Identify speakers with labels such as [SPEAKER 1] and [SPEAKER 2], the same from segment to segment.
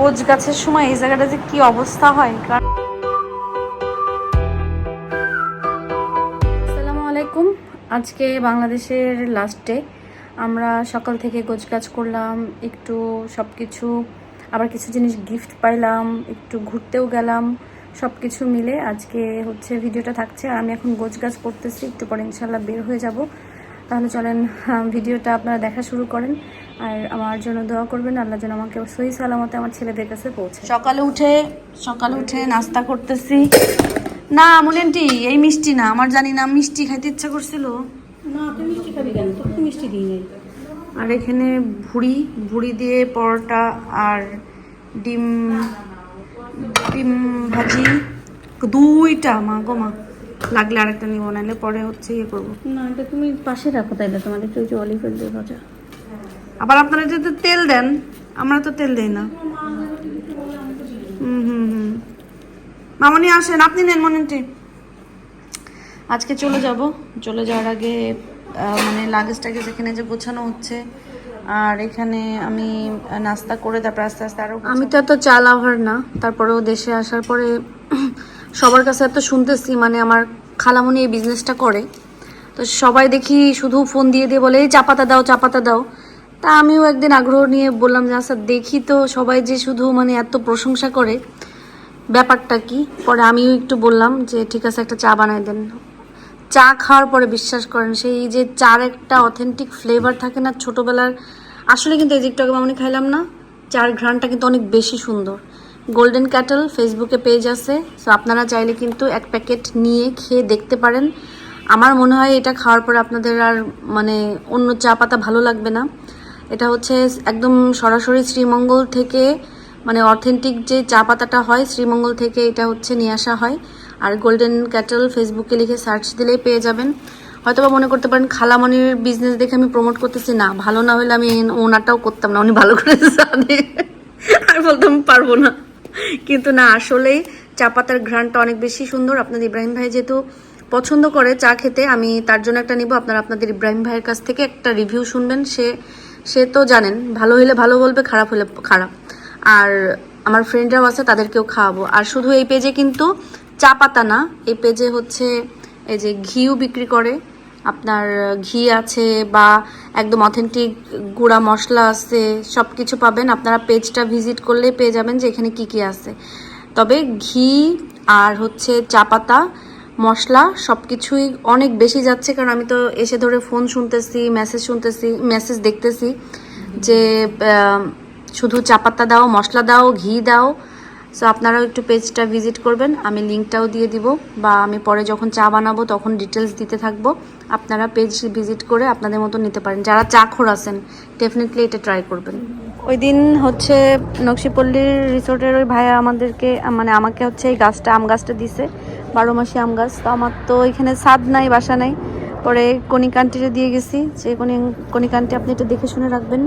[SPEAKER 1] গোছ গাছের সময় এই জায়গাটা যে কি অবস্থা হয়? কারণ আসসালামু আলাইকুম। আজকে বাংলাদেশের লাস্টে আমরা সকাল থেকে গোছ গাছ করলাম, একটু সব কিছু আবার কিছু জিনিস গিফট পাইলাম, একটু ঘুরতেও গেলাম সব কিছু মিলে আজকে হচ্ছে ভিডিওটা থাকছে। আর আমি এখন গোছ গাছ করতেছি, একটু পরে ইনশাল্লাহ বের হয়ে যাব। তাহলে চলেন ভিডিওটা আপনারা দেখা শুরু করেন। আর আমার জন্য দোয়া করবেন আল্লাহ যেন আমাকে সহি সালামতে আমার ছেলেদের কাছে পৌঁছে সকালে উঠে সকালে উঠে নাস্তা করতেছি। না মুলেন্টি এই মিষ্টি না আমার জানি না মিষ্টি খাইতে ইচ্ছা করছিল।
[SPEAKER 2] না তুই মিষ্টি খাবি কেন? তো মিষ্টি দিই নেই।
[SPEAKER 1] আর এখানে ভুড়ি ভুড়ি দিয়ে পরোটা আর ডিম ডিম ভাজি দুইটা মা গো মা। লাগলে আরেকটা নিব নাহলে পরে হচ্ছে ইয়ে করব।
[SPEAKER 2] না এটা তুমি পাশে রাখো তাইলে তোমাদের একটু যে দিয়ে ভাজা।
[SPEAKER 1] আবার আপনারা যদি তেল দেন আমরা তো তেল দেই না। হুম হুম হুম। মামনি আসেন। আপনি নেন মনেনটি আজকে চলে যাব। চলে যাওয়ার আগে মানে লাগেজটাকে যেখানে যে গোছানো হচ্ছে আর এখানে আমি নাস্তা করে তারপর আস্তে আস্তে আরও আমি তো এত চা লাভার না তারপরেও দেশে আসার পরে সবার কাছে এত শুনতেছি মানে আমার খালামনি এই বিজনেসটা করে। তো সবাই দেখি শুধু ফোন দিয়ে দিয়ে বলে চা পাতা দাও, চা পাতা দাও। তা আমিও একদিন আগ্রহ নিয়ে বললাম যে আচ্ছা দেখি তো সবাই যে শুধু মানে এত প্রশংসা করে, ব্যাপারটা কি? পরে আমিও একটু বললাম যে, ঠিক আছে, একটা চা বানাই দেন। চা খাওয়ার পরে বিশ্বাস করেন, সেই যে চার একটা অথেন্টিক ফ্লেভার থাকে না ছোটোবেলার, আসলে কিন্তু এই আগে মামনি খাইলাম না। চার ঘ্রাণটা কিন্তু অনেক বেশি সুন্দর। গোল্ডেন ক্যাটল ফেসবুকে পেজ আছে সো আপনারা চাইলে কিন্তু এক প্যাকেট নিয়ে খেয়ে দেখতে পারেন। আমার মনে হয় এটা খাওয়ার পরে আপনাদের আর মানে অন্য চা পাতা ভালো লাগবে না। এটা হচ্ছে একদম সরাসরি শ্রীমঙ্গল থেকে মানে অথেন্টিক যে চা পাতাটা হয়, শ্রীমঙ্গল থেকে এটা হচ্ছে নিয়ে আসা হয়। আর গোল্ডেন ক্যাটল ফেসবুকে লিখে সার্চ দিলেই পেয়ে যাবেন। হয়তো মনে করতে পারেন খালামনির বিজনেস দেখে আমি প্রমোট করতেছি। না, ভালো না হলে আমি ওনারটাও করতাম না, উনি ভালো করে জানে। আমি বলতাম পারব না। কিন্তু না, আসলেই চা পাতার ঘ্রাণটা অনেক বেশি সুন্দর। আপনাদের ইব্রাহিম ভাই যেহেতু পছন্দ করে চা খেতে, আমি তার জন্য একটা নিব। আপনারা আপনাদের ইব্রাহিম ভাইয়ের কাছ থেকে একটা রিভিউ শুনবেন। সে সে তো জানেন, ভালো হলে ভালো বলবে, খারাপ হলে খারাপ। আর আমার ফ্রেন্ডরাও আছে, তাদেরকেও খাওয়াবো। আর শুধু এই পেজে কিন্তু চা পাতা না, এই পেজে হচ্ছে এই যে ঘিও বিক্রি করে। আপনার ঘি আছে বা একদম অথেন্টিক গুঁড়া মশলা আছে সব কিছু পাবেন। আপনারা পেজটা ভিজিট করলেই পেয়ে যাবেন যে এখানে কী কী আছে। তবে ঘি আর হচ্ছে চা পাতা মশলা সব কিছুই অনেক বেশি যাচ্ছে, কারণ আমি তো এসে ধরে ফোন শুনতেছি মেসেজ শুনতেছি মেসেজ দেখতেছি যে শুধু চা পাতা দাও, মশলা দাও, ঘি দাও সো আপনারাও একটু পেজটা ভিজিট করবেন, আমি লিঙ্কটাও দিয়ে দিব, বা আমি পরে যখন চা বানাবো তখন ডিটেলস দিতে থাকব। আপনারা পেজ ভিজিট করে আপনাদের মতো নিতে পারেন। যারা চা খোর আছেন ডেফিনেটলি এটা ট্রাই করবেন। ওই দিন হচ্ছে নকশিপল্লির রিসোর্টের ওই ভাইয়া আমাদেরকে মানে আমাকে হচ্ছে এই গাছটা, আম গাছটা দিছে, বারো মাসি আম গাছ। তো আমার তো এখানে ছাদ নাই, বাসা নাই। পরে কনিকান্টিরে দিয়ে গেছি। যে কনি কনিকান্টি আপনি এটা দেখে শুনে রাখবেন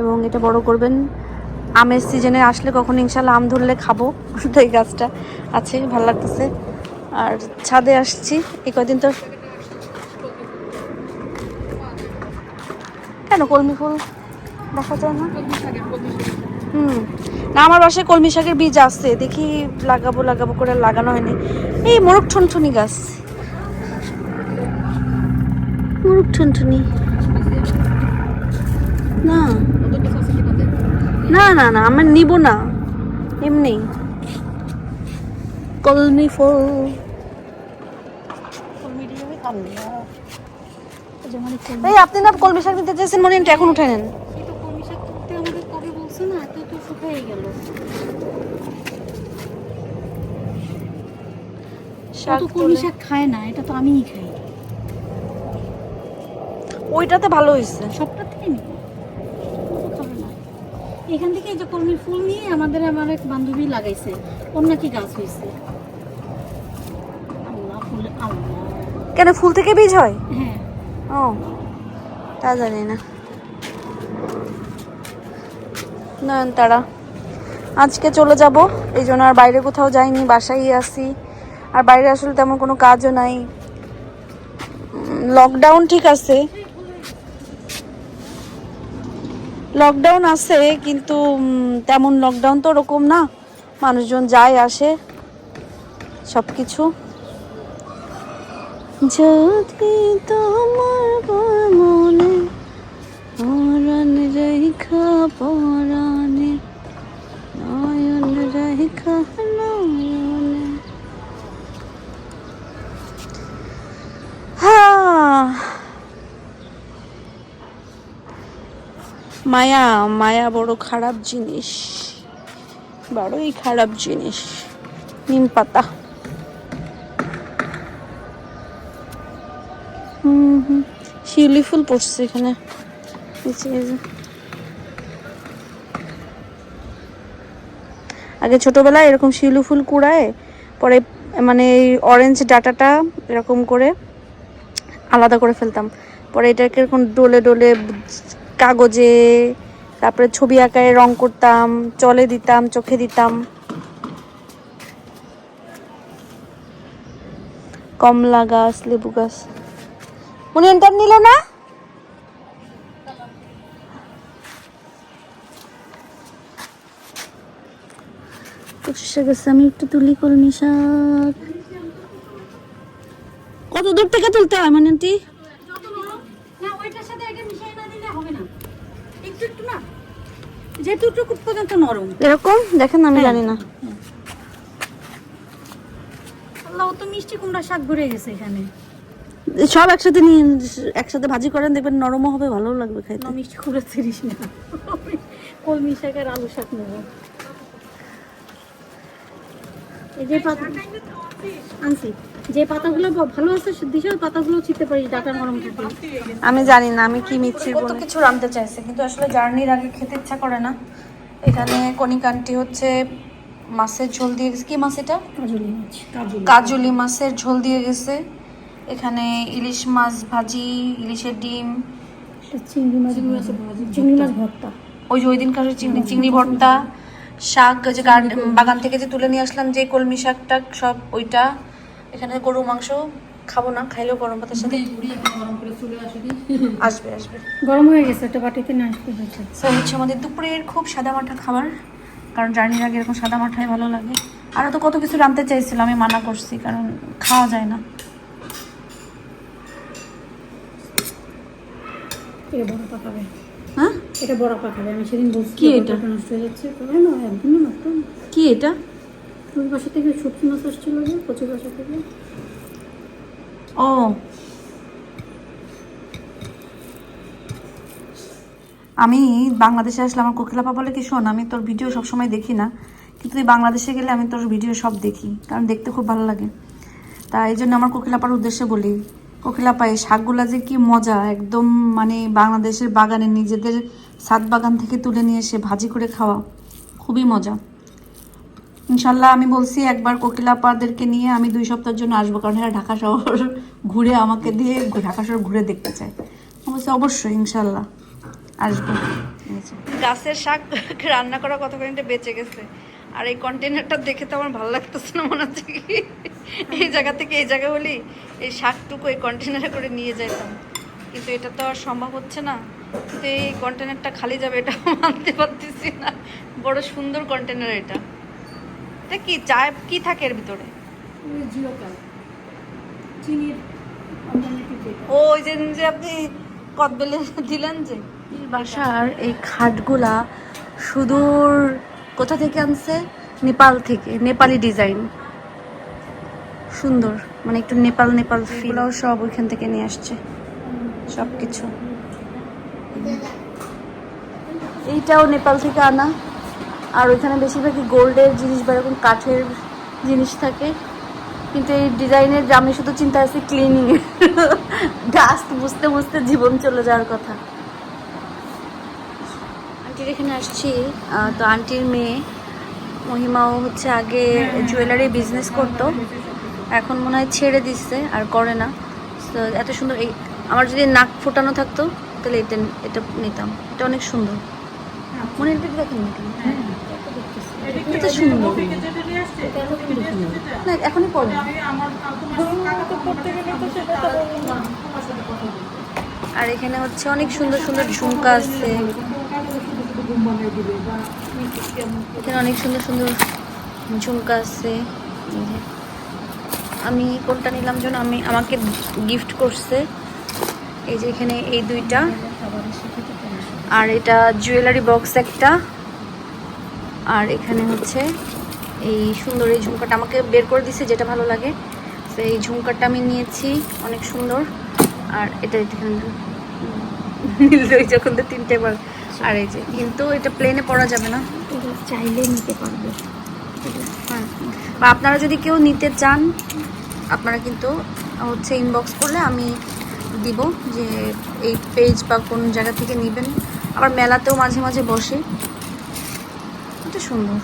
[SPEAKER 1] এবং এটা বড় করবেন। আমের সিজনে আসলে কখন ইনশাল্লাহ আম ধরলে খাব। এই গাছটা আছে, ভালো লাগতেছে। আর ছাদে আসছি, এই কয়দিন তো কেন কলমি ফুল দেখা যায় না? হুম। না, আমার বাসায় কলমি শাকের বীজ আছে, দেখি লাগাবো লাগাবো করে লাগানো হয়নি। এই মোরগ ঠুনঠুনি গাছ। মোরগ ঠুনঠুনি। না। না না না আমার নিব না। এমনি। কলমি ফুল এই আপনি না কলমি শাক নিতে চেয়েছেন মনে হয় এখন উঠে নেন।
[SPEAKER 2] আমাদের কবে বলছো না? তো শুকিয়ে গেল।
[SPEAKER 1] শাক
[SPEAKER 2] তো কলমি শাক খায় না এটা তো আমিই খাই।
[SPEAKER 1] ওইটাতে ভালো হয়েছে
[SPEAKER 2] সবটা থেকে এখান থেকে এই যে কলমির ফুল নিয়ে আমাদের আমার এক বান্ধবী লাগাইছে। ওর নাকি গাছ হয়েছে আল্লাহ ফুল আল্লাহ।
[SPEAKER 1] কেন ফুল থেকে বীজ হয়?
[SPEAKER 2] হ্যাঁ।
[SPEAKER 1] ও তা জানি না। না তারা আজকে চলে যাব। এই জন্য আর বাইরে কোথাও যাইনি বাসায় আছি। আর বাইরে আসলে তেমন কোনো কাজও নাই। লকডাউন ঠিক আছে। লকডাউন আছে, কিন্তু তেমন লকডাউন তো ওরকম না। মানুষজন যায়, আসে সব কিছু যদি তোমার মনে মায়া মায়া বড় খারাপ জিনিস। বড়ই খারাপ জিনিস। নিম পাতা। হুম হুম, শিউলি ফুল পড়ছে এখানে। আগে ছোটবেলায় এরকম শিউলি ফুল কুড়ায়, পরে মানে এই অরেঞ্জ ডাটাটা এরকম করে আলাদা করে ফেলতাম। পরে এটাকে এরকম ডলে ডলে কাগজে, তারপরে ছবি আঁকায় রং করতাম, চলে দিতাম, চোখে দিতাম। কমলা গাছ, লেবু গাছ। উনি এন্টার নিল না? আমি একটু তুলি কলমি শাক। কত দূর থেকে তুলতে হয় মানে আন্টি
[SPEAKER 2] যত নরম না ওইটার সাথে এটা মিশিয়ে না দিলে হবে না একটু একটু না যেটুকু পর্যন্ত নরম।
[SPEAKER 1] এরকম? দেখেন আমি
[SPEAKER 2] হ্যাঁ।
[SPEAKER 1] জানি না।
[SPEAKER 2] আল্লাহ তো মিষ্টি কুমড়া শাক ঘুরে গেছে এখানে।
[SPEAKER 1] সব একসাথে নিয়ে একসাথে ভাজি করেন দেখবেন নরমও হবে ভালো লাগবে খাইতে।
[SPEAKER 2] মিষ্টি কুমড়া ছিড়িস না। কলমি শাক আর আলু শাক নেব। যে পাতা আনছি। যে পাতাগুলো ভালো আছে দিশা ওই পাতাগুলো ছিঁড়তে পারিস ডাটা নরম থাকে
[SPEAKER 1] আমি জানি না আমি কি মিচ্ছি কত কিছু রাঁধতে চাইছে কিন্তু আসলে জার্নির আগে খেতে ইচ্ছা করে না। এখানে কনিকান্টি হচ্ছে মাছের ঝোল দিয়ে গেছে। কি মাছ এটা?
[SPEAKER 2] কাজুলি মাছ কাজুলি।
[SPEAKER 1] কাজুলি মাছের ঝোল দিয়ে গেছে। এখানে ইলিশ মাছ ভাজি ইলিশের ডিম।
[SPEAKER 2] চিংড়ি মাছ চিংড়ি মাছ ভর্তা।
[SPEAKER 1] ওই যে ওই দিনকার চিংড়ি চিংড়ি ভর্তা। শাক যে বাগান থেকে যে তুলে নিয়ে আসলাম যে কলমি শাকটা সব ওইটা এখানে গরু মাংস খাব না খাইলেও গরম ভাতের সাথে। আসবে আসবে।
[SPEAKER 2] গরম হয়ে গেছে একটা বাটিতে না আসতে
[SPEAKER 1] সো হচ্ছে আমাদের দুপুরের খুব সাদা মাঠা খাবার কারণ জার্নির আগে এরকম সাদা মাঠাই ভালো লাগে। আরও তো কত কিছু রাঁধতে চাইছিলাম আমি মানা করছি কারণ খাওয়া যায় না।
[SPEAKER 2] এটা বড় পাকাবে
[SPEAKER 1] হ্যাঁ?
[SPEAKER 2] এটা বড় আমি সেদিন বলছি
[SPEAKER 1] কি এটা?
[SPEAKER 2] নষ্ট হয়ে যাচ্ছে। তো না একদমই নষ্ট
[SPEAKER 1] কি এটা?
[SPEAKER 2] ওই বাসা থেকে সবজি মাছ আসছিল যে কচি বাসা থেকে।
[SPEAKER 1] ও। আমি বাংলাদেশে আসলে আমার কোকিলাপা বলে কি শোন আমি তোর ভিডিও সবসময় দেখি না। কিন্তু তুই বাংলাদেশে গেলে আমি তোর ভিডিও সব দেখি কারণ দেখতে খুব ভালো লাগে। তা এই জন্য আমার কোকিলাপার উদ্দেশ্যে বলি কোকিলাপা এই শাকগুলা যে কি মজা একদম মানে বাংলাদেশের বাগানে নিজেদের সাত বাগান থেকে তুলে নিয়ে এসে ভাজি করে খাওয়া খুবই মজা। ইনশাল্লাহ আমি বলছি, একবার কোকিলাপাদেরকে নিয়ে আমি দুই সপ্তাহের জন্য আসব, কারণ এরা ঢাকা শহর ঘুরে আমাকে দিয়ে ঢাকা শহর ঘুরে দেখতে চায়। আমি বলছি, অবশ্যই, ইনশাল্লাহ, আসব। গাছের শাক রান্না করা কত মিনিটে বেঁচে গেছে। আর এই কন্টেনারটা দেখে তো আমার ভালো লাগতেছে না মনে হচ্ছে এই জায়গা থেকে এই জায়গা হলি এই শাকটুকু এই কন্টেনারে করে নিয়ে যাইতাম। কিন্তু এটা তো আর সম্ভব হচ্ছে না। কিন্তু এই কন্টেনারটা খালি যাবে এটা মানতে পারতেছি না। বড় সুন্দর কন্টেনার এটা। এটা কি চায় কি থাকে এর ভিতরে? ও ওই যে যে আপনি কদবেলে দিলেন যে বাসার এই খাটগুলা সুদূর কোথা থেকে আনছে? নেপাল থেকে নেপালি ডিজাইন। সুন্দর মানে একটু নেপাল নেপাল ফিলও সব ওইখান থেকে নিয়ে আসছে। সব কিছু এইটাও নেপাল থেকে আনা। আর ওইখানে বেশিরভাগই গোল্ডের জিনিস বা এরকম কাঠের জিনিস থাকে। কিন্তু এই ডিজাইনের আমি শুধু চিন্তা আছি ক্লিনিং ডাস্ট বুঝতে বুঝতে জীবন চলে যাওয়ার কথা। আন্টির এখানে আসছি। তো আন্টির মেয়ে। মহিমাও হচ্ছে আগে জুয়েলারি বিজনেস করতো। এখন মনে হয় ছেড়ে দিচ্ছে আর করে না। তো এত সুন্দর এই আমার যদি নাক ফোটানো থাকতো, তাহলে এটা এটা নিতাম। এটা অনেক সুন্দর। মনে এটা দেখেন এটা সুন্দর না এখনই পড়ে। আর এখানে হচ্ছে অনেক সুন্দর সুন্দর ঝুমকা আছে। এখানে অনেক সুন্দর সুন্দর ঝুমকা আছে আমি কোনটা নিলাম যেন আমি আমাকে গিফট করছে। এই যে এখানে এই দুইটা। আর এটা জুয়েলারি বক্স একটা। আর এখানে হচ্ছে এই সুন্দর এই ঝুমকাটা আমাকে বের করে দিছে যেটা ভালো লাগে। তো এই ঝুমকাটা আমি নিয়েছি অনেক সুন্দর। আর এটা এখানে নীল যখন তো তিনটে বার। আর এই যে কিন্তু এটা প্লেনে পরা যাবে না।
[SPEAKER 2] চাইলে নিতে পারবে।
[SPEAKER 1] হ্যাঁ। বা আপনারা যদি কেউ নিতে চান আপনারা কিন্তু হচ্ছে ইনবক্স করলে আমি দিব যে এই পেজ বা কোন জায়গা থেকে নেবেন। আবার মেলাতেও মাঝে মাঝে বসে। এটা সুন্দর।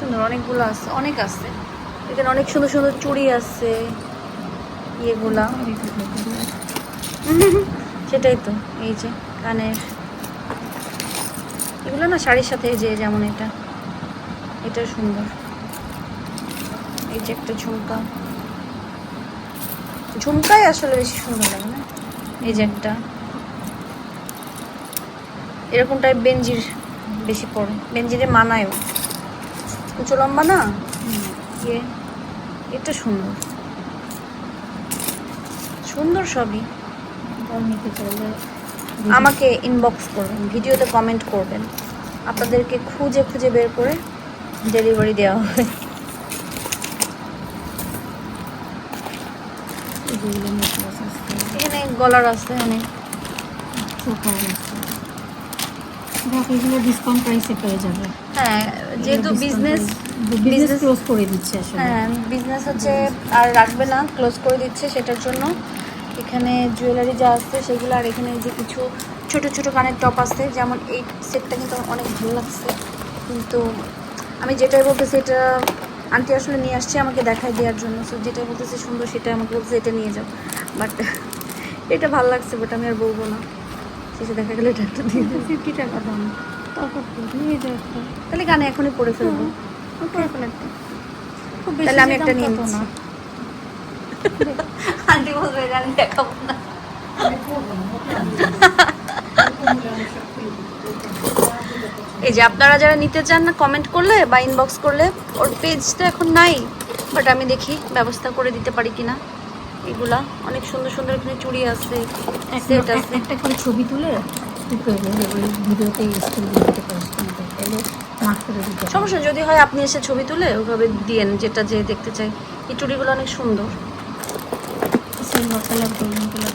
[SPEAKER 1] সুন্দর, অনেকগুলো আছে, অনেক আছে। এখানে অনেক সুন্দর সুন্দর চুড়ি আছে, ইয়েগুলা। সেটাই তো, এই যে কানের। এগুলো না শাড়ির সাথে যে যেমন এটা। এটা সুন্দর। এই যে একটা ঝুমকা। ঝুমকাই আসলে বেশি সুন্দর লাগে না? এই যে একটা। এরকম টাইপ বেঞ্জির বেশি পড়ে। বেঞ্জিরে মানায়ও। উঁচু লম্বা না? ইয়ে এটা সুন্দর। সুন্দর সবই।
[SPEAKER 2] বল নিতে চাইলে।
[SPEAKER 1] আমাকে ইনবক্স করবেন ভিডিওতে কমেন্ট করবেন। আপনাদেরকে খুঁজে খুঁজে বের করে ডেলিভারি দেওয়া হবে। এখানে গলার আছে অনেক।
[SPEAKER 2] দেখ, এগুলো ডিসকাউন্ট প্রাইসে পেয়ে যাবে।
[SPEAKER 1] হ্যাঁ যেহেতু বিজনেস
[SPEAKER 2] বিজনেস ক্লোজ করে দিচ্ছে আসলে।
[SPEAKER 1] হ্যাঁ বিজনেস হচ্ছে আর রাখবে না ক্লোজ করে দিচ্ছে সেটার জন্য। এখানে জুয়েলারি যা আছে সেগুলো আর এখানে যে কিছু ছোট ছোট কানের টপ আছে যেমন এই সেটটা কিন্তু আমার অনেক ভালো লাগছে। কিন্তু আমি যেটাই বলতেছি এটা আন্টি আসলে নিয়ে আসছে আমাকে দেখায় দেওয়ার জন্য। সো যেটা বলতেছে সুন্দর সেটা আমাকে বলছে এটা নিয়ে যাও। বাট এটা ভালো লাগছে বাট আমি আর বলব না। শেষে দেখা গেলে এটা একটা দিয়ে দেবো।
[SPEAKER 2] ফিফটি টাকা দাম তারপর নিয়ে যাও একটা।
[SPEAKER 1] তাহলে গানে এখনই পরে ফেলব।
[SPEAKER 2] পরে ফেলে খুব বেশি
[SPEAKER 1] আমি একটা নিয়ে
[SPEAKER 2] না।
[SPEAKER 1] আন্টি বলবে গানে দেখাবো না। এই যে আপনারা যারা নিতে চান না কমেন্ট করলে বা ইনবক্স করলে ওর পেজটা এখন নাই বাট আমি দেখি ব্যবস্থা করে দিতে পারি কিনা। এগুলা। অনেক সুন্দর সুন্দর এখানে চুড়ি আছে সেট
[SPEAKER 2] একটা-
[SPEAKER 1] আছে।
[SPEAKER 2] একটা করে ছবি তুলে ভিডিওতে স্কুল দিতে পারিস।
[SPEAKER 1] সমস্যা যদি হয় আপনি এসে ছবি তুলে ওভাবে দিয়েন যেটা যে দেখতে চাই এই চুড়িগুলো অনেক সুন্দর।
[SPEAKER 2] Silver colour golden colour.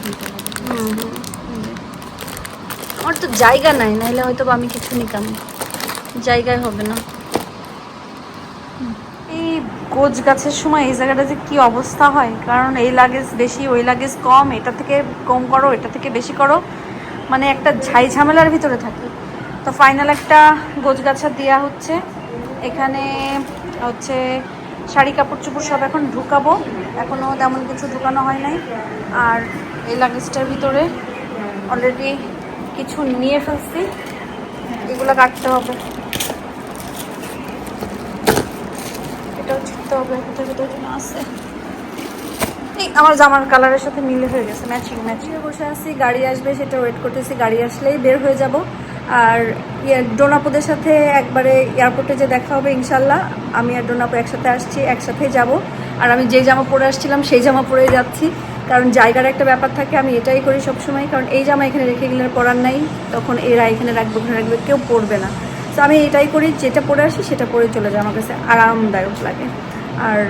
[SPEAKER 1] আমার তো জায়গা নাই নাহলে হয়তো আমি কিছু নিতাম। জায়গায় হবে না। গোছ গাছের সময় এই জায়গাটা যে কি অবস্থা হয়? কারণ এই লাগেজ বেশি, ওই লাগেজ কম, এটা থেকে কম করো, এটা থেকে বেশি করো। মানে একটা ঝাই ঝামেলার ভিতরে থাকি। তো ফাইনাল একটা গোছ গাছা দেওয়া হচ্ছে। এখানে হচ্ছে শাড়ি, কাপড় চোপড় সব এখন ঢুকাবো। এখনও তেমন কিছু ঢুকানো হয় নাই। আর এই লাগেজটার ভিতরে অলরেডি কিছু নিয়ে ফেলছি। এগুলো কাটতে হবে। ছিটতে হবে কোথায় কোথায় যেন আছে। এই আমার জামার কালারের সাথে মিলে হয়ে গেছে ম্যাচিং ম্যাচিং বসে আছি, গাড়ি আসবে, সেটা ওয়েট করতেছি, গাড়ি আসলেই বের হয়ে যাব। আর ইয়ে ডোনাপোদের সাথে একবারে এয়ারপোর্টে যে দেখা হবে, ইনশাল্লাহ, আমি আর ডোনাপো একসাথে আসছি একসাথে যাব। আর আমি যেই জামা পরে আসছিলাম, সেই জামা পরে যাচ্ছি। কারণ জায়গার একটা ব্যাপার থাকে, আমি এটাই করি সবসময়, কারণ এই জামা এখানে রেখে গেলে পরার নাই। তখন এরা এখানে রাখবে, ওখানে রাখবে, কেউ পরবে না। তো আমি এটাই করি, যেটা পরে আসি, সেটা পরে চলে যায় আমার কাছে আরামদায়ক লাগে। আর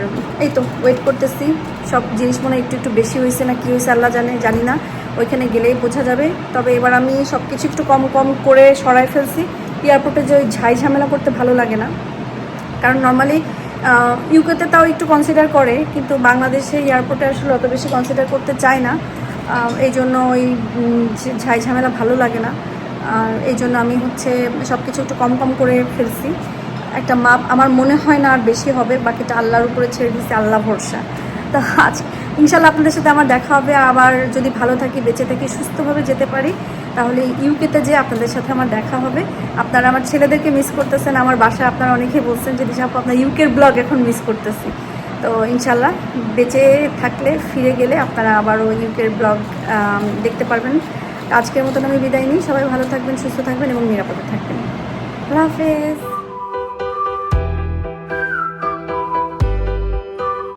[SPEAKER 1] এই তো ওয়েট করতেছি। সব জিনিস মনে একটু একটু বেশি হয়েছে না কী হয়েছে আল্লাহ জানে, জানি না। ওইখানে গেলেই বোঝা যাবে। তবে এবার আমি সব কিছু একটু কম কম করে সরাই ফেলছি। এয়ারপোর্টে যে ওই ঝাই ঝামেলা করতে ভালো লাগে না। কারণ নর্মালি ইউকেতে তাও একটু কনসিডার করে, কিন্তু বাংলাদেশে এয়ারপোর্টে আসলে অত বেশি কনসিডার করতে চায় না। এই জন্য ওই ঝাই ঝামেলা ভালো লাগে না। আর এই জন্য আমি হচ্ছে সব কিছু একটু কম কম করে ফেলছি। একটা মাপ আমার মনে হয় না আর বেশি হবে, বাকিটা আল্লাহর উপরে ছেড়ে দিচ্ছি আল্লাহ ভরসা। তা আজ ইনশাল্লাহ আপনাদের সাথে আমার দেখা হবে, আবার যদি ভালো থাকি, বেঁচে থাকি, সুস্থভাবে যেতে পারি, তাহলে ইউকেতে যে আপনাদের সাথে আমার দেখা হবে। আপনারা আমার ছেলেদেরকে মিস করতেছেন, আমার বাসায় আপনারা অনেকেই বলছেন যে, দিশা আপনার ইউকের ব্লগ এখন মিস করতেছি। তো ইনশাল্লাহ বেঁচে থাকলে, ফিরে গেলে আপনারা আবারও ইউকের ব্লগ দেখতে পারবেন। আজকের মতন আমি বিদায় নিই। সবাই ভালো থাকবেন, সুস্থ থাকবেন এবং নিরাপদে থাকবেন। আল্লাহ হাফেজ।